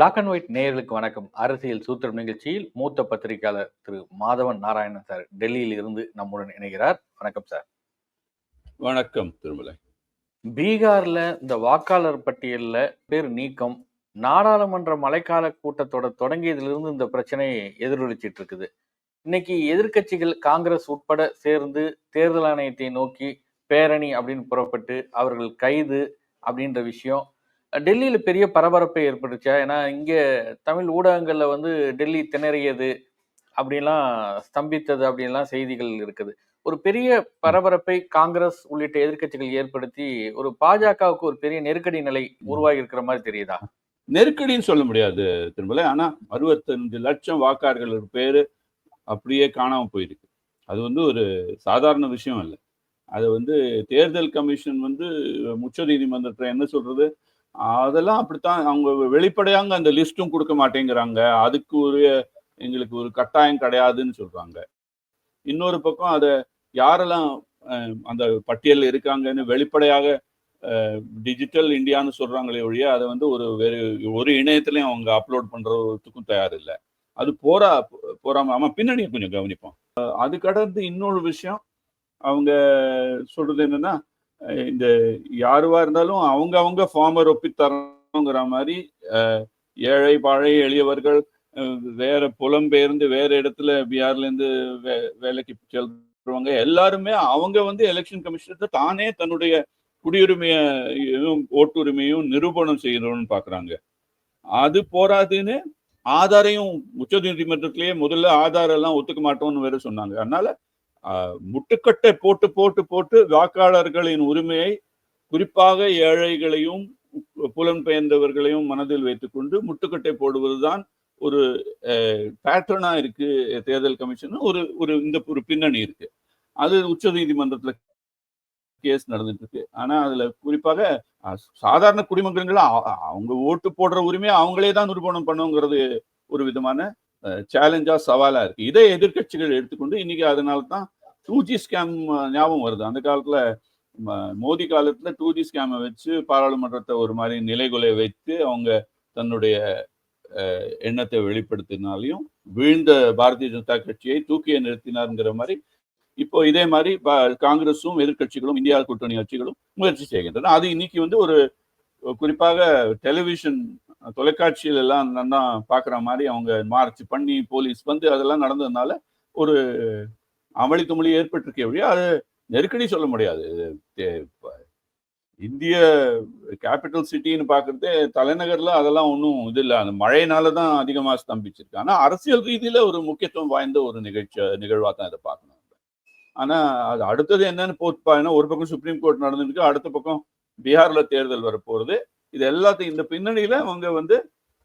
Black and white நேயர்களுக்கு வணக்கம். அரசியல் சூத்திரம் நிகழ்ச்சியில் மூத்த பத்திரிகையாளர் திரு மாதவன் நாராயணன் சார் டெல்லியில் இருந்து நம்முடன் இணைகிறார். வணக்கம் சார். வணக்கம் திருமலை. பீகார்ல இந்த வாக்காளர் பட்டியல்ல பேர் நீக்கம் நாடாளுமன்ற மழைக்கால கூட்டத்தொடர் தொடங்கியதிலிருந்து இந்த பிரச்சனை எதிரொலிச்சிட்டு இருக்குது இன்னைக்கு எதிர்க்கட்சிகள் காங்கிரஸ் உட்பட சேர்ந்து தேர்தல் ஆணையத்தை நோக்கி பேரணி அப்படின்னு புறப்பட்டு அவர்கள் கைது அப்படின்ற விஷயம் டெல்லியில் பெரிய பரபரப்பை ஏற்பட்டுச்சா ஏன்னா இங்கே தமிழ் ஊடகங்களில் வந்து டெல்லி திணறியது அப்படின்லாம் ஸ்தம்பித்தது அப்படின்லாம் செய்திகள் இருக்குது. ஒரு பெரிய பரபரப்பை காங்கிரஸ் உள்ளிட்ட எதிர்க்கட்சிகள் ஏற்படுத்தி ஒரு பாஜகவுக்கு ஒரு பெரிய நெருக்கடி நிலை உருவாகி இருக்கிற மாதிரி தெரியுதா? நெருக்கடின்னு சொல்ல முடியாது திருமலை. ஆனா அறுபத்தஞ்சு லட்சம் வாக்காளர்கள் பேர் அப்படியே காணாம போயிருக்கு. அது வந்து ஒரு சாதாரண விஷயம் இல்லை அது வந்து தேர்தல் கமிஷன் வந்து உச்ச நீதிமன்றத்தில் என்ன சொல்றது? அதெல்லாம் அப்படித்தான். அவங்க வெளிப்படையாங்க அந்த லிஸ்ட்டும் கொடுக்க மாட்டேங்கிறாங்க. அதுக்கு ஒரு எங்களுக்கு ஒரு கட்டாயம் கிடையாதுன்னு சொல்றாங்க. இன்னொரு பக்கம் அதை யாரெல்லாம் அந்த பட்டியலில் இருக்காங்கன்னு வெளிப்படையாக டிஜிட்டல் இந்தியான்னு சொல்றாங்களே ஒழிய அதை வந்து ஒரு வேறு ஒரு இணையத்திலையும் அவங்க அப்லோட் பண்றதுக்கும் தயார் இல்லை அது போரா போறாம ஆமா பின்னணியை கொஞ்சம் கவனிப்போம். அது கடந்து இன்னொரு விஷயம். அவங்க சொல்றது என்னன்னா இந்த யாருவா இருந்தாலும் அவங்க அவங்க ஃபார்மர் ஒப்பித்தரங்கிற தரணுங்கிற மாதிரி ஏழை பாழை எளியவர்கள் வேற புலம்பெயர்ந்து வேற இடத்துல பீகார்ல இருந்து வே வேலைக்கு செல்றவங்க எல்லாருமே அவங்க வந்து எலெக்ஷன் கமிஷனர் தானே தன்னுடைய குடியுரிமையும் ஓட்டுரிமையும் நிரூபணம் செய்யணும்னு பாக்குறாங்க. அது போராதுன்னு ஆதாரையும் உச்ச நீதிமன்றத்திலேயே முதல்ல ஆதாரம் எல்லாம் ஒத்துக்க மாட்டோம்னு வேற சொன்னாங்க. அதனால முட்டுக்கட்டை போட்டு போட்டு போட்டு வாக்காளர்களின் உரிமையை குறிப்பாக ஏழைகளையும் புலம்பெயர்ந்தவர்களையும் மனதில் வைத்துக்கொண்டு முட்டுக்கட்டை போடுவதுதான் ஒரு பேட்டர்னா இருக்கு தேர்தல் கமிஷன். ஒரு ஒரு இந்த ஒரு பின்னணி இருக்கு. அது உச்ச நீதிமன்றத்துல கேஸ் நடந்துட்டு இருக்கு ஆனா அதுல குறிப்பாக சாதாரண குடிமக்கள் அவங்க ஓட்டு போடுற உரிமையை அவங்களே தான் நிரூபணம் பண்ணுங்கிறது ஒரு விதமான சேலஞ்சா சவாலா இருக்கு. இதை எதிர்க்கட்சிகள் எடுத்துக்கொண்டு இன்னைக்கு அதனால தான் டூ ஜி ஸ்கேம் ஞாபகம் வருது. அந்த காலத்துல ம- மோடி காலத்துல டூ ஜி ஸ்கேமை வச்சு பாராளுமன்றத்தை ஒரு மாதிரி நிலைகுலை வைத்து அவங்க தன்னுடைய எண்ணத்தை வெளிப்படுத்தினாலையும் வீழ்ந்த பாரதிய ஜனதா கட்சியை தூக்கிய நிறுத்தினார்ங்கிற மாதிரி இப்போ இதே மாதிரி ப- காங்கிரஸும் எதிர்க்கட்சிகளும் இந்தியா கூட்டணி கட்சிகளும் முயற்சி செய்கின்றன. அது இன்னைக்கு வந்து ஒரு குறிப்பாக டெலிவிஷன் தொலைக்காட்சியில எல்லாம் நல்லா பாக்குற மாதிரி அவங்க மார்ச் பண்ணி போலீஸ் வந்து அதெல்லாம் நடந்ததுனால ஒரு அமளி துமளி ஏற்பட்டிருக்கே வழியா அது நெருக்கடி சொல்ல முடியாது. இந்திய கேபிட்டல் சிட்டின்னு பாக்குறதே தலைநகர்ல அதெல்லாம் ஒன்றும் இது இல்லை. அந்த மழையினால தான் அதிகமாக ஸ்தம்பிச்சிருக்கு. ஆனா அரசியல் ரீதியில ஒரு முக்கியத்துவம் வாய்ந்த ஒரு நிகழ்ச்சி நிகழ்வா தான் இதை பார்க்கணும். ஆனா அது அடுத்தது என்னன்னு போட்டு ஒரு பக்கம் சுப்ரீம் கோர்ட் நடந்துருக்கு அடுத்த பக்கம் பீகார்ல தேர்தல் வரப்போறது இது எல்லாத்தையும் இந்த பின்னணியில அவங்க வந்து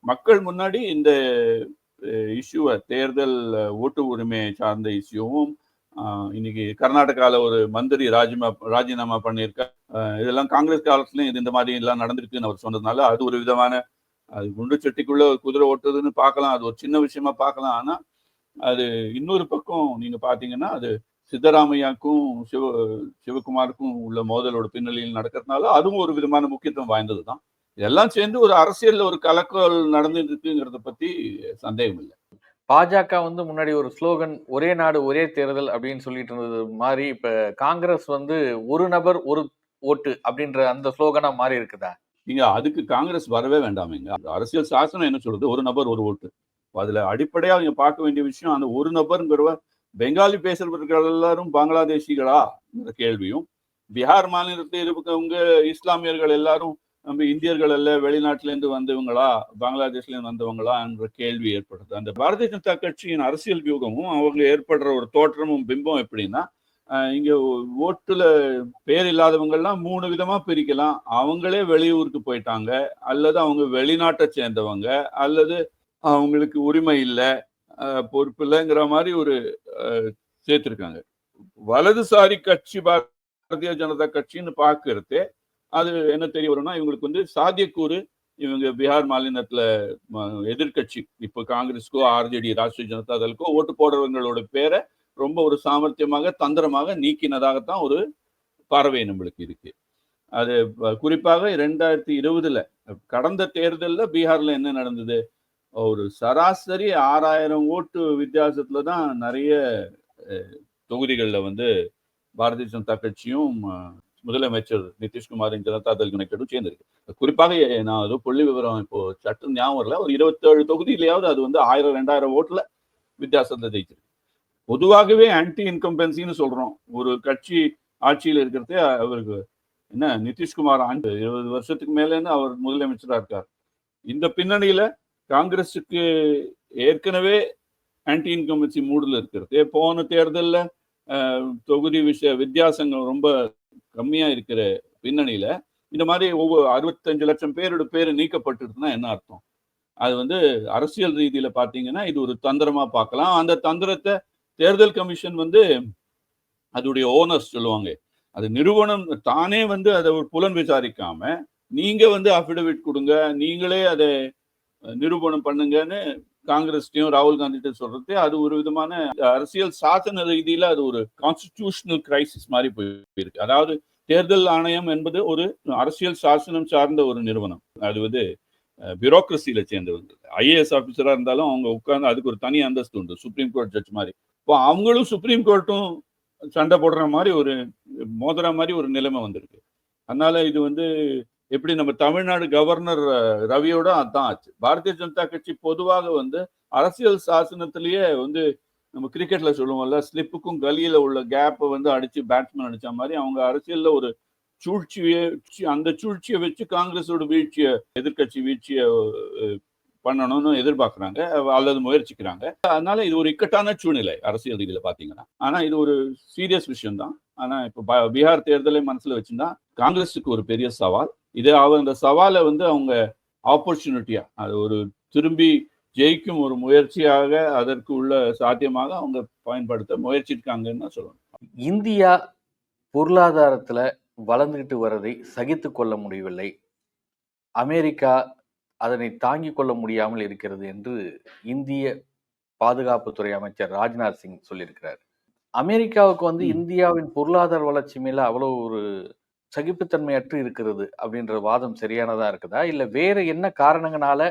மக்கள் முன்னாடி இந்த இஷ்யூவை தேர்தல் ஓட்டு உரிமையை சார்ந்த இஷ்யூவும் இன்னைக்கு கர்நாடகாவில் ஒரு மந்திரி ராஜிமா ராஜினாமா பண்ணியிருக்க இதெல்லாம் காங்கிரஸ் காலத்துலயும் இது இந்த மாதிரி எல்லாம் நடந்திருக்குன்னு அவர் சொன்னதுனால அது ஒரு விதமான அது குண்டு செட்டிக்குள்ள ஒரு குதிரை ஓட்டுறதுன்னு பார்க்கலாம் அது ஒரு சின்ன விஷயமா பார்க்கலாம். ஆனா அது இன்னொரு பக்கம் நீங்க பாத்தீங்கன்னா அது சித்தராமையாக்கும் சிவ சிவகுமாருக்கும் உள்ள மோதலோட பின்னணியில் நடக்கிறதுனால அதுவும் ஒரு விதமான முக்கியத்துவம் வாய்ந்தது தான் இதெல்லாம் சேர்ந்து ஒரு அரசியல்ல ஒரு கலக்கல் நடந்துட்டு இருக்குங்கிறத பத்தி சந்தேகம் இல்லை. பாஜக வந்து முன்னாடி ஒரு ஸ்லோகன் ஒரே நாடு ஒரே தேர்தல் அப்படின்னு சொல்லிட்டு இருந்தது மாதிரி இப்ப காங்கிரஸ் வந்து ஒரு நபர் ஒரு ஓட்டு அப்படின்ற அந்த ஸ்லோகனா மாறி இருக்குதா? நீங்க அதுக்கு காங்கிரஸ் வரவே வேண்டாமேங்க அரசியல் சாசனம் என்ன சொல்றது ஒரு நபர் ஒரு ஓட்டு. அதுல அடிப்படையா நீங்க பார்க்க வேண்டிய விஷயம் அந்த ஒரு நபருங்கிறவர் பெங்காலி பேசுறவர்கள் எல்லாரும் பங்களாதேஷிகளா? கேள்வியும் பீகார் மாநிலத்தில் இருக்கவங்க இஸ்லாமியர்கள் எல்லாரும் நம்ம இந்தியர்கள் அல்ல வெளிநாட்டிலேருந்து வந்தவங்களா பங்களாதேஷ்லேருந்து வந்தவங்களா என்ற கேள்வி ஏற்படுது. அந்த பாரதிய ஜனதா கட்சியின் அரசியல் வியூகமும் அவங்க ஏற்படுற ஒரு தோற்றமும் பிம்பம் எப்படின்னா இங்கே ஓட்டில் ஓட்டுல பேர் இல்லாதவங்கள்லாம் மூணு விதமாக பிரிக்கலாம். அவங்களே வெளியூருக்கு போயிட்டாங்க அல்லது அவங்க வெளிநாட்டை சேர்ந்தவங்க அல்லது அவங்களுக்கு உரிமை இல்லை பொறுப்பு இல்லைங்கிற மாதிரி ஒரு சேர்த்துருக்காங்க. வலதுசாரி கட்சி பாரதிய ஜனதா கட்சின்னு பார்க்கறது அது என்ன தெரிய வரும்னா இவங்களுக்கு வந்து சாத்தியக்கூறு இவங்க பீகார் மாநிலத்துல எதிர்கட்சி எதிர்க்கட்சி. இப்போ காங்கிரஸ்க்கோ ஆர்ஜேடி ராஷ்டிரிய ஜனதா தளுக்கோ ஓட்டு போடுறவங்களோட பேரை ரொம்ப ஒரு சாமர்த்தியமாக தந்திரமாக நீக்கினதாகத்தான் ஒரு பார்வை நம்மளுக்கு இருக்கு. அது குறிப்பாக ரெண்டாயிரத்தி இருபதுல கடந்த தேர்தலில் பீகார்ல என்ன நடந்தது? ஒரு சராசரி ஆறாயிரம் ஓட்டு வித்தியாசத்துல தான் நிறைய தொகுதிகளில் வந்து பாரதிய ஜனதா கட்சியும் முதலமைச்சர் நிதிஷ்குமாரின் ஜனதா தள் கணக்கெடும் சேர்ந்திருக்கு. குறிப்பாக நான் அது புள்ளி விவரம் இப்போ சட்டம் ஞாபகம் வரல. ஒரு இருபத்தேழு தொகுதியிலேயாவது அது வந்து ஆயிரம் ரெண்டாயிரம் ஓட்டுல வித்தியாசத்துல ஜெயிச்சிருக்கு. பொதுவாகவே ஆன்டி இன்கம்பன்சின்னு சொல்றோம். ஒரு கட்சி ஆட்சியில் இருக்கிறதே அவருக்கு என்ன நிதிஷ்குமார் ஆண்டு இருபது வருஷத்துக்கு மேலேன்னு அவர் முதலமைச்சரா இருக்கார். இந்த பின்னணியில காங்கிரஸுக்கு ஏற்கனவே ஆன்டி இன்கம்பன்சி மூடில் இருக்கிறது. போன தேர்தலில் தொகுதி விஷய வித்தியாசங்கள் ரொம்ப கம்மியாக இருக்கிற பின்னணியில் இந்த மாதிரி ஒவ்வொரு அறுபத்தஞ்சு லட்சம் பேரோட பேர் நீக்கப்பட்டுருக்குன்னா என்ன அர்த்தம்? அது வந்து அரசியல் ரீதியில் பார்த்தீங்கன்னா இது ஒரு தந்திரமாக பார்க்கலாம் அந்த தந்திரத்தை தேர்தல் கமிஷன் வந்து அதோடைய ஓனர்ஸ் சொல்லுவாங்க. அது நிறுவனம் தானே வந்து அதை ஒரு புலன் விசாரிக்காம நீங்க வந்து அஃபிடவிட் கொடுங்க நீங்களே அதை நிரூபணம் பண்ணுங்கன்னு காங்கிரஸ்டையும் ராகுல் காந்திட்ட சொல்றது அது ஒரு விதமான அரசியல் சாசன ரீதியில அது ஒரு கான்ஸ்டிடியூஷனல் கிரைசிஸ் மாதிரி போயிருக்கு. அதாவது தேர்தல் ஆணையம் என்பது ஒரு அரசியல் சாசனம் சார்ந்த ஒரு நிறுவனம். அது வந்து பியூரோக்ரஸியில சேர்ந்தவங்க. ஐஏஎஸ் ஆஃபீஸரா இருந்தாலும் அவங்க உட்கார்ந்து அதுக்கு ஒரு தனி அந்தஸ்து உண்டு சுப்ரீம் கோர்ட் ஜட்ஜ் மாதிரி. இப்போ அவங்களும் சுப்ரீம் கோர்ட்டும் சண்டை போடுற மாதிரி ஒரு மோதுற மாதிரி ஒரு நிலைமை வந்திருக்கு. அதனால இது வந்து எப்படி நம்ம தமிழ்நாடு கவர்னர் ரவியோட அதான் ஆச்சு. பாரதிய ஜனதா கட்சி பொதுவாக வந்து அரசியல் சாசனத்திலேயே வந்து நம்ம கிரிக்கெட்ல சொல்லுவோம்ல ஸ்லிப்புக்கும் கலியில உள்ள கேப்பை வந்து அடிச்சு பேட்ஸ்மேன் அடிச்ச மாதிரி அவங்க அரசியல்ல ஒரு சூழ்ச்சியை அந்த சூழ்ச்சியை வச்சு காங்கிரஸோட வீழ்ச்சியை எதிர்கட்சி வீழ்ச்சியை பண்ணணும்னு எதிர்பார்க்குறாங்க அல்லது முயற்சிக்கிறாங்க. அதனால இது ஒரு இக்கட்டான சூழ்நிலை அரசியல் ரீதியில பாத்தீங்கன்னா. ஆனா இது ஒரு சீரியஸ் விஷயம் தான் ஆனா இப்போ பீகார் தேர்தலை மனசுல வச்சுருந்தா காங்கிரஸுக்கு ஒரு பெரிய சவால். இது அவ அந்த சவாலை வந்து அவங்க ஆப்பர்ச்சுனிட்டியா அது ஒரு திரும்பி ஜெயிக்கும் ஒரு முயற்சியாக அதற்கு உள்ள சாத்தியமாக அவங்க பயன்படுத்த முயற்சிருக்காங்கன்னு சொல்லணும். இந்தியா பொருளாதாரத்துல வளர்ந்துகிட்டு வர்றதை சகித்து கொள்ள முடியவில்லை. அமெரிக்கா அதனை தாங்கிக் கொள்ள முடியாமல் இருக்கிறது என்று இந்திய பாதுகாப்புத்துறை அமைச்சர் ராஜ்நாத் சிங் சொல்லியிருக்கிறார். அமெரிக்காவுக்கு வந்து இந்தியாவின் பொருளாதார வளர்ச்சி மேல அவ்வளவு ஒரு சகிப்புத்தன்மையற்று இருக்கிறது அப்படின்ற வாதம் சரியானதா இருக்குதா? இல்ல வேற என்ன காரணங்களால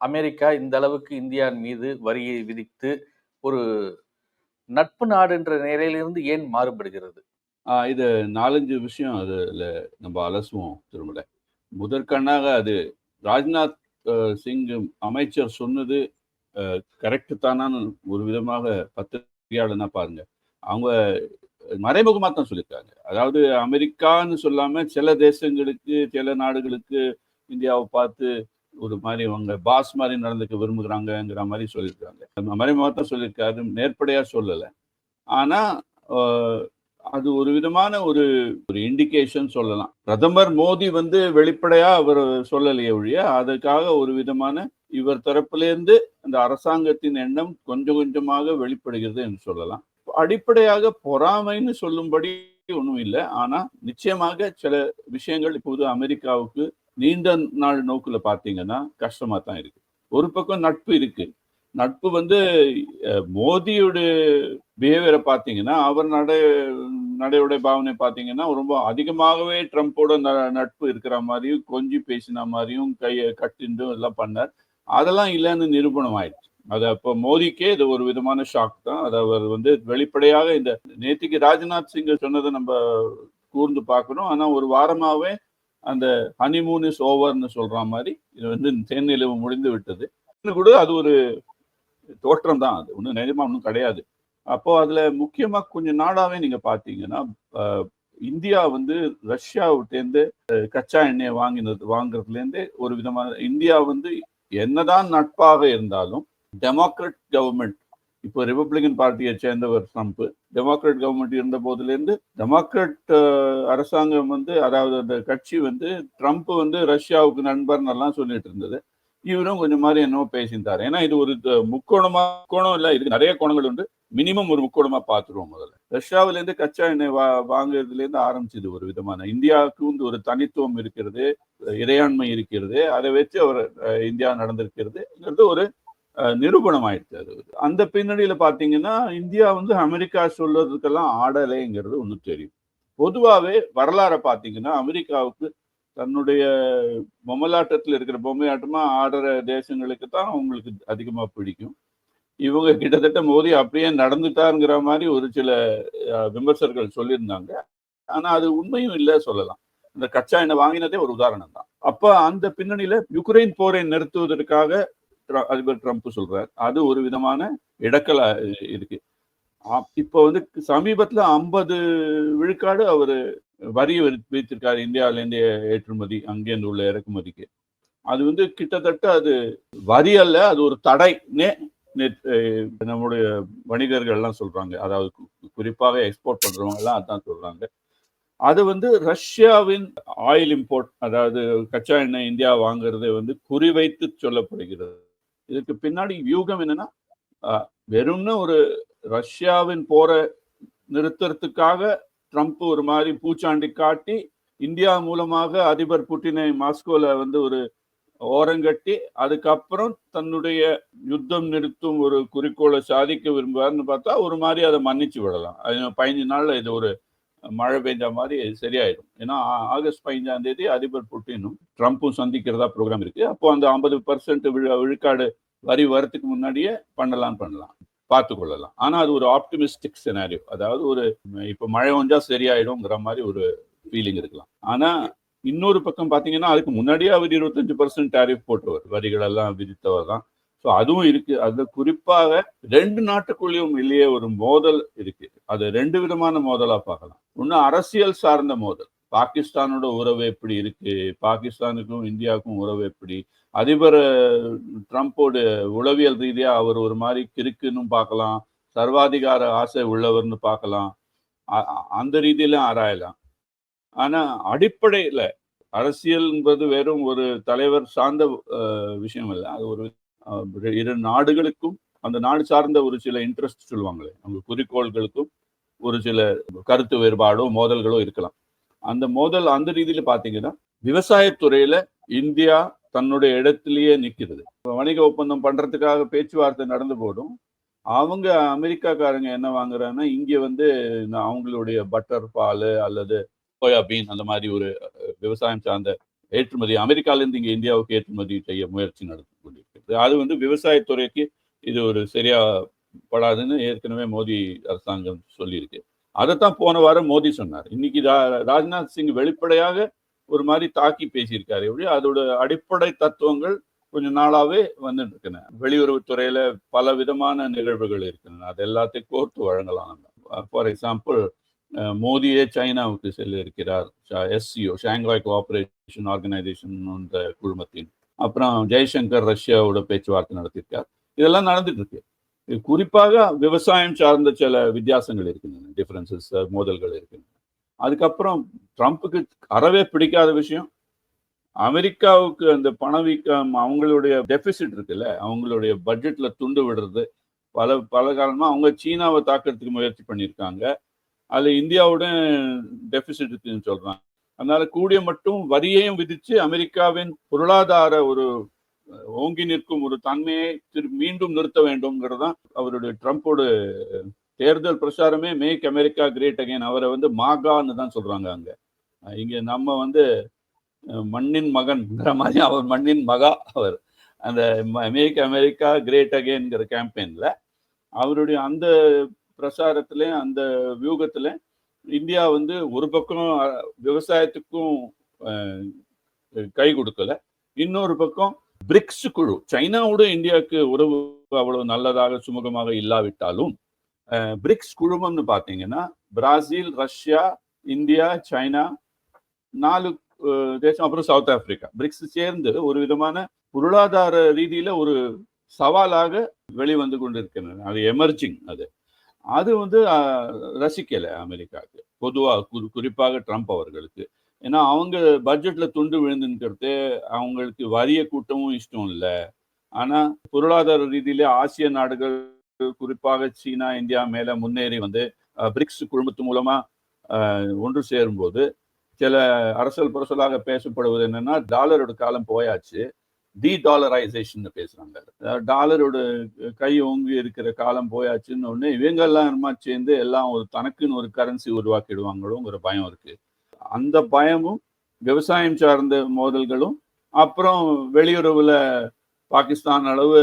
அமெரிக்கா இந்த அளவுக்கு இந்தியா மீது வரியை விதித்து ஒரு நட்பு நாடுன்ற நிலையிலிருந்து ஏன் மாறுபடுகிறது? இது நாலஞ்சு விஷயம் அதில் நம்ம அலசுவோம் திருமலை. முதற்கண்ணாக அது ராஜ்நாத் சிங் அமைச்சர் சொன்னது கரெக்டு தானான்னு ஒரு விதமாக பத்திரிகையாளனா பாருங்க. அவங்க மறைமுகமாக தான் சொல்லியிருக்காங்க. அதாவது அமெரிக்கான்னு சொல்லாமல் சில தேசங்களுக்கு சில நாடுகளுக்கு இந்தியாவை பார்த்து ஒரு மாதிரி அவங்க பாஸ் மாதிரி நடந்துக்க விரும்புகிறாங்கங்கிற மாதிரி சொல்லியிருக்காங்க. மறைமுகமாக தான் சொல்லியிருக்காரு நேர்படையாக சொல்லலை. ஆனால் அது ஒரு விதமான ஒரு ஒரு இண்டிகேஷன் சொல்லலாம். பிரதமர் மோடி வந்து வெளிப்படையா அவர் சொல்லலையே ஒழிய அதுக்காக ஒரு விதமான இவர் தரப்பிலிருந்து அந்த அரசாங்கத்தின் எண்ணம் கொஞ்சம் கொஞ்சமாக வெளிப்படுகிறது என்று சொல்லலாம். அடிப்படையாக பொறாமைன்னு சொல்லும்படி ஒன்றும் இல்லை. ஆனா நிச்சயமாக சில விஷயங்கள் இப்போது அமெரிக்காவுக்கு நீண்ட நாள் நோக்குல பார்த்தீங்கன்னா கஷ்டமா தான் இருக்கு. ஒரு பக்கம் நட்பு இருக்கு. நட்பு வந்து மோதியோட பிஹேவியரை பார்த்தீங்கன்னா அவர் நடை நடையுடைய பாவனை பார்த்தீங்கன்னா ரொம்ப அதிகமாகவே ட்ரம்ப்போட நட்பு இருக்கிற மாதிரியும் கொஞ்சி பேசின மாதிரியும் கையை கட்டின்றும் எல்லாம் பண்ணார். அதெல்லாம் இல்லைன்னு நிரூபணம் ஆயிடுச்சு. அது அப்போ மோடிக்கே இது ஒரு விதமான ஷாக் தான். அது அவர் வந்து வெளிப்படையாக இந்த நேத்திக்கு ராஜ்நாத் சிங் சொன்னதை நம்ம கூர்ந்து பார்க்கணும். ஆனால் ஒரு வாரமாகவே அந்த ஹனிமூன் இஸ் ஓவர்னு சொல்ற மாதிரி இது வந்து தேனிலவு முடிந்து விட்டது. கூட அது ஒரு தோற்றம் தான். அது ஒன்றும் நிஜமா ஒன்றும் கிடையாது. அப்போ அதுல முக்கியமா கொஞ்சம் நாடாவே நீங்க பாத்தீங்கன்னா இந்தியா வந்து ரஷ்யாவிட்டேருந்து கச்சா எண்ணெயை வாங்கினது வாங்குறதுலேருந்தே ஒரு விதமான இந்தியா வந்து என்னதான் நட்பாக இருந்தாலும் டெமோக்ரட் கவர்மெண்ட் இப்போ ரிபப்ளிகன் பார்ட்டியை சேர்ந்தவர் ட்ரம்ப் டெமோக்ரட் கவர்மெண்ட் இருந்த போதுலேருந்து டெமோக்ரட் அரசாங்கம் வந்து அதாவது அந்த கட்சி வந்து ட்ரம்ப் வந்து ரஷ்யாவுக்கு நண்பர்னு எல்லாம் சொல்லிட்டு இருந்தது. இவரும் கொஞ்சம் மாதிரி என்னவோ பேசியிருந்தார். ஏன்னா இது ஒரு முக்கோணமா கோணம் இல்லை இதுக்கு நிறைய கோணங்கள் உண்டு. மினிமம் ஒரு முக்கோணமா பார்த்துருவோம் முதல்ல. ரஷ்யாவிலேருந்து கச்சா எண்ணெய் வா வாங்குறதுலேருந்து ஆரம்பிச்சது ஒரு விதமான. இந்தியாவுக்கு வந்து ஒரு தனித்துவம் இருக்கிறது இறையாண்மை இருக்கிறது அதை வச்சு அவர் இந்தியா நடந்திருக்கிறது. ஒரு நிரூபணம் ஆயிடுச்சு அது. அந்த பின்னணியில் பார்த்தீங்கன்னா இந்தியா வந்து அமெரிக்கா சொல்றதுக்கெல்லாம் ஆடலைங்கிறது ஒன்று தெரியும். பொதுவாகவே வரலாறை பார்த்தீங்கன்னா அமெரிக்காவுக்கு தன்னுடைய பொம்மலாட்டத்தில் இருக்கிற பொம்மையாட்டமாக ஆடுற தேசங்களுக்கு தான் அவங்களுக்கு அதிகமாக பிடிக்கும். இவங்க கிட்டத்தட்ட மோதி அப்படியே நடந்துட்டாருங்கிற மாதிரி ஒரு சில விமர்சகர்கள் சொல்லியிருந்தாங்க. ஆனால் அது உண்மையும் இல்லை சொல்லலாம். இந்த கச்சா எண்ணெய் வாங்கினதே ஒரு உதாரணம் தான் அப்போ அந்த பின்னணியில் யுக்ரைன் போரை நிறுத்துவதற்காக அதிபர் ட்ரம்ப் சொல்றார். அது ஒரு விதமான இடக்கலா இருக்கு இப்போ வந்து சமீபத்தில் ஐம்பது விழுக்காடு அவர் வரி வைத்திருக்காரு இந்தியாவிலேருந்து இருந்து ஏற்றுமதி அங்கேருந்து உள்ள இறக்குமதிக்கு. அது வந்து கிட்டத்தட்ட அது வரி அல்ல அது ஒரு தடைனே நேற்று, நம்முடைய வணிகர்கள்லாம் சொல்றாங்க. அதாவது குறிப்பாக எக்ஸ்போர்ட் பண்றவங்க எல்லாம் அதான் சொல்றாங்க. அது வந்து ரஷ்யாவின் ஆயில் இம்போர்ட் அதாவது கச்சா எண்ணெய் இந்தியா வாங்குறதை வந்து குறிவைத்து சொல்லப்படுகிறது. இதுக்கு பின்னாடி வியூகம் என்னன்னா வெறும்னு ஒரு ரஷ்யாவின் போரை நிறுத்துறதுக்காக ட்ரம்ப் ஒரு மாதிரி பூச்சாண்டி காட்டி இந்தியா மூலமாக அதிபர் புட்டினை மாஸ்கோல வந்து ஒரு ஓரங்கட்டி அதுக்கப்புறம் தன்னுடைய யுத்தம் நிறுத்தும் ஒரு குறிக்கோளை சாதிக்க விரும்புவார்னு பார்த்தா ஒரு மாதிரி அதை மன்னிச்சு விடலாம். பதினஞ்சு நாள்ல இது ஒரு மழை பெஞ்ச மாதிரி சரியாயிடும் ஏன்னா ஆகஸ்ட் பதினஞ்சாம் தேதி அதிபர் புட்டினும் ட்ரம்ப்பும் சந்திக்கிறதா ப்ரோக்ராம் இருக்கு. அப்போ அந்த ஐம்பது பர்சன்ட் விழுக்காடு வரி வரத்துக்கு முன்னாடியே பண்ணலாம் பண்ணலாம். பார்த்து கொள்ளலாம். ஆனால் அது ஒரு ஆப்டிமிஸ்டிக் சினாரியோ அதாவது ஒரு இப்போ மழை வந்தா சரியாயிடும்ங்கிற மாதிரி ஒரு ஃபீலிங் இருக்கலாம். ஆனா இன்னொரு பக்கம் பார்த்தீங்கன்னா அதுக்கு முன்னாடியே அவர் இருபத்தஞ்சு பர்சன்ட் டேரிஃப் போட்டவர். வரிகள் எல்லாம் விதித்தவர் தான். ஸோ அதுவும் இருக்கு. அது குறிப்பாக ரெண்டு நாட்டுக்குள்ளேயும் இல்லையே ஒரு மோதல் இருக்கு. அது ரெண்டு விதமான மோதலா பார்க்கலாம். ஒன்று அரசியல் சார்ந்த மோதல். பாகிஸ்தானோட உறவு எப்படி இருக்கு? பாகிஸ்தானுக்கும் இந்தியாவுக்கும் உறவு எப்படி? அதிபர் அஹ், ட்ரம்ப்போட உளவியல் ரீதியாக அவர் ஒரு மாதிரி கிறுக்குன்னு பார்க்கலாம். சர்வாதிகார ஆசை உள்ளவர்னு பார்க்கலாம். அந்த ரீதியில ஆராயலாம். ஆனா அடிப்படையில அரசியல் என்பது வெறும் ஒரு தலைவர் சார்ந்த விஷயம் இல்லை அது ஒரு இரு நாடுகளுக்கும் அந்த நாடு சார்ந்த ஒரு சில இன்ட்ரெஸ்ட் சொல்லுவாங்களே அவங்க குறிக்கோள்களுக்கும் ஒரு சில கருத்து வேறுபாடோ மோதல்களோ இருக்கலாம். அந்த மோதல் அந்த ரீதியில பாத்தீங்கன்னா விவசாயத்துறையில இந்தியா தன்னுடைய இடத்திலேயே நிக்கிறது வணிக ஒப்பந்தம் பண்றதுக்காக பேச்சுவார்த்தை நடந்து போடும் அவங்க அமெரிக்காக்காரங்க என்ன வாங்குறாங்கன்னா இங்கே வந்து இந்த அவங்களுடைய பட்டர் பால் அல்லது சோயாபீன் அந்த மாதிரி ஒரு விவசாயம் சார்ந்த ஏற்றுமதி அமெரிக்கால இங்கே இந்தியாவுக்கு ஏற்றுமதி செய்ய முயற்சி நடத்தி கொண்டிருக்கிறது. அது வந்து விவசாயத்துறைக்கு இது ஒரு சரியா படாதுன்னு ஏற்கனவே மோடி அரசாங்கம் சொல்லியிருக்கு. அதைத்தான் போன வாரம் மோடி சொன்னார். இன்னைக்கு ரா- ராஜ்நாத் சிங் வெளிப்படையாக ஒரு மாதிரி தாக்கி பேசியிருக்காரு. எப்படி? அதோட அடிப்படை தத்துவங்கள் கொஞ்சம் நாளாவே வந்துட்டு இருக்குன வெளியுறவுத்துறையில பல விதமான நிகழ்வுகள் இருக்கின்றன அது எல்லாத்தையும் கோர்த்து வழங்கலாம். ஃபார் எக்ஸாம்பிள் மோடியே சைனாவுக்கு செல்ல இருக்கிறார் எஸ்சிஓ ஷாங்காய் கோஆபரேஷன் ஆர்கனைசேஷன் என்ற குழுமத்தின். அப்புறம் ஜெய்சங்கர் ரஷ்யாவோட பேச்சுவார்த்தை நடத்தியிருக்கார் இதெல்லாம் நடந்துட்டு இருக்கு இது குறிப்பாக விவசாயம் சார்ந்த சில வித்தியாசங்கள் இருக்கின்றன. டிஃபரன்சஸ் மோதல்கள் இருக்கின்றன. அதுக்கப்புறம் ட்ரம்ப்புக்கு அறவே பிடிக்காத விஷயம். அமெரிக்காவுக்கு அந்த பணவீக்கம் அவங்களுடைய டெபிசிட் இருக்குல்ல அவங்களுடைய பட்ஜெட்ல துண்டு விடுறது பல பல காலமா அவங்க சீனாவை தாக்கிறதுக்கு முயற்சி பண்ணியிருக்காங்க. அதில் இந்தியாவோட டெபிசிட் இருக்குன்னு சொல்றாங்க. அதனால கூடிய மட்டும் வரியையும் விதிச்சு அமெரிக்காவின் பொருளாதார ஒரு ஓங்கி நிற்கும் ஒரு தன்மையை திரு மீண்டும் நிறுத்த வேண்டும்ங்கிறது தான் அவருடைய ட்ரம்ப்போட தேர்தல் பிரச்சாரமே மேக் அமெரிக்கா கிரேட் அகைன் அவரை வந்து மாகான்னு தான் சொல்றாங்க அங்க. இங்கே இங்க நம்ம வந்து மண்ணின் மகன்ங்கிற மாதிரி அவர் மண்ணின் மகா அவர். அந்த மேக் அமெரிக்கா கிரேட் அகைன்ங்கிற கேம்பெயின்ல அவருடைய அந்த பிரசாரத்திலையும் அந்த வியூகத்தில் இந்தியா வந்து ஒரு பக்கம் விவசாயத்துக்கும் கை கொடுக்கல. இன்னொரு பக்கம் பிரிக்ஸ் குழு சைனாவோட இந்தியாவுக்கு உறவு அவ்வளவு நல்லதாக சுமூகமாக இல்லாவிட்டாலும் பிரிக்ஸ் குழுமம்னு பார்த்தீங்கன்னா பிராசில் ரஷ்யா இந்தியா சைனா நாலு தேசம் அப்புறம் சவுத் ஆப்பிரிக்கா பிரிக்ஸ் சேர்ந்து ஒரு விதமான பொருளாதார ரீதியில ஒரு சவாலாக வெளிவந்து கொண்டிருக்கின்றன. அது எமர்ஜிங் அது. அது வந்து ரசிக்கலை அமெரிக்காவுக்கு. பொதுவாக குறி குறிப்பாக ட்ரம்ப் அவர்களுக்கு. ஏன்னா அவங்க பட்ஜெட்டில் துண்டு விழுந்துங்கிறது அவங்களுக்கு வரிய கூட்டமும் இஷ்டம் இல்லை. ஆனால் பொருளாதார ரீதியில ஆசிய நாடுகள் குறிப்பாக சீனா இந்தியா மேலே முன்னேறி வந்து பிரிக்ஸ் குழுமத்து மூலமாக ஒன்று சேரும்போது சில அரசியல் புரசலாக பேசப்படுவது என்னன்னா டாலரோட காலம் போயாச்சு. டி டாலரைசேஷன் பேசுறாங்க டாலரோட கை ஓங்கி இருக்கிற காலம் போயாச்சுன்னு ஒண்ணு இவங்க எல்லாம் என்னமா சேர்ந்து எல்லாம் ஒரு தனக்குன்னு ஒரு கரன்சி உருவாக்கிடுவாங்களோங்கிற பயம் இருக்கு. அந்த பயமும் விவசாயம் சார்ந்த மோதல்களும் அப்புறம் வெளியுறவுல பாகிஸ்தான் அளவு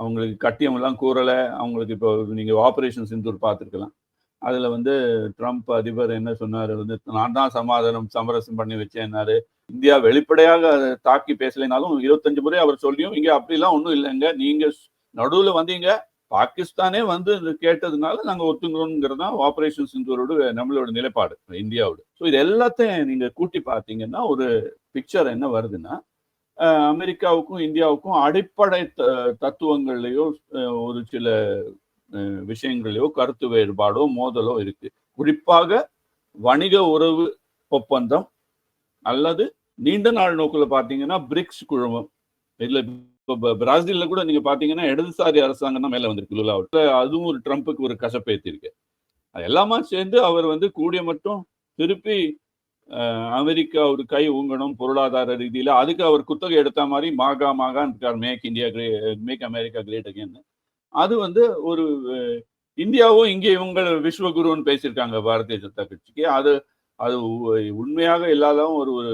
அவங்களுக்கு கட்டியம் எல்லாம் கூறலை. அவங்களுக்கு இப்போ நீங்க ஆபரேஷன் சிந்தூர் பார்த்துருக்கலாம். அதில் வந்து ட்ரம்ப் அதிபர் என்ன சொன்னார்? வந்து நான் தான் சமாதானம் சமரசம் பண்ணி வச்சேன்னாரு. இந்தியா வெளிப்படையாக அதை தாக்கி பேசலைனாலும் இருபத்தஞ்சு முறை அவர் சொல்லியும் இங்கே அப்படிலாம் ஒன்றும் இல்லைங்க. நீங்கள் நடுவில் வந்தீங்க. பாகிஸ்தானே வந்து கேட்டதுனால நாங்கள் ஒத்துங்கிறோங்கிறது தான் ஆப்ரேஷன் சிந்தூரோட நம்மளோட நிலைப்பாடு இந்தியாவோட. ஸோ இது எல்லாத்தையும் நீங்கள் கூட்டி பார்த்தீங்கன்னா ஒரு பிக்சர் என்ன வருதுன்னா அமெரிக்காவுக்கும் இந்தியாவுக்கும் அடிப்படை த- தத்துவங்கள்லயோ ஒரு சில விஷயங்களையோ கருத்து வேறுபாடோ மோதலோ இருக்கு. குறிப்பாக வணிக உறவு ஒப்பந்தம் அல்லது நீண்ட நாள் நோக்குல பாத்தீங்கன்னா பிரிக்ஸ் குழுமம். இதில் இப்போ பிராசிலில் கூட நீங்க பாத்தீங்கன்னா இடதுசாரி அரசாங்கம் தான் மேல வந்திருக்கு லுலாவில் அதுவும் ஒரு ட்ரம்ப்புக்கு ஒரு கசப்பேற்றிருக்கு அது எல்லாமா சேர்ந்து அவர் வந்து கூடிய மட்டும் திருப்பி அஹ், அமெரிக்கா ஒரு கை ஊங்கணும் பொருளாதார ரீதியில. அதுக்கு அவர் குத்தகை எடுத்த மாதிரி மாகா மாகான்னு இருக்கார் make India great make America great அகேன்னு அது வந்து ஒரு இந்தியாவும் இங்கே இவங்க விஸ்வகுருன்னு பேசியிருக்காங்க பாரதிய ஜனதா கட்சிக்கு. அது அது உண்மையாக இல்லாதவும் ஒரு ஒரு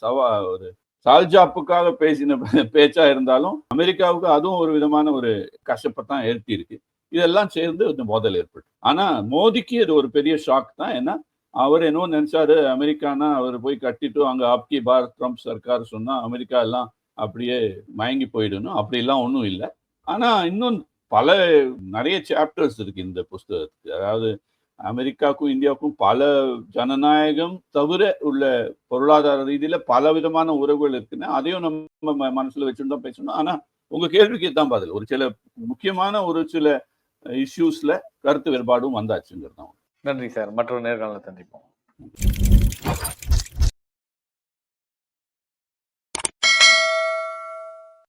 சவா ஒரு சால்ஜாப்புக்காக பேசின பேச்சா இருந்தாலும் அமெரிக்காவுக்கு அதுவும் ஒரு விதமான ஒரு கஷ்டப்பை தான் ஏற்பி இருக்கு இதெல்லாம் சேர்ந்து இந்த மோதல் ஏற்பட்டு ஆனா மோதிக்கு இது ஒரு பெரிய ஷாக் தான். ஏன்னா அவர் என்னவோ நினைச்சாரு அமெரிக்கானா அவர் போய் கட்டிட்டு அங்க ஆப்கி பாரத் ட்ரம்ப் சர்க்கார் சொன்னா அமெரிக்கா எல்லாம் அப்படியே மயங்கி போயிடணும் அப்படிலாம் ஒன்றும் இல்லை. ஆனா இன்னும் பல நிறைய சாப்டர்ஸ் இருக்கு இந்த புஸ்தகத்துக்கு. அதாவது அமெரிக்காவுக்கும் இந்தியாவுக்கும் பல ஜனநாயகம் தவிர உள்ள பொருளாதார ரீதியில பல விதமான உறவுகள் இருக்குன்னு அதையும் நம்ம ம- மனசுல வச்சுட்டு தான் பேசணும். ஆனா உங்க கேள்விக்கு தான் பதில். ஒரு சில முக்கியமான ஒரு சில இஷ்யூஸ்ல கருத்து வேறுபாடும் வந்தாச்சுங்கிறது நன்றி சார். மற்றொரு நேர்காணல சந்திப்போம்.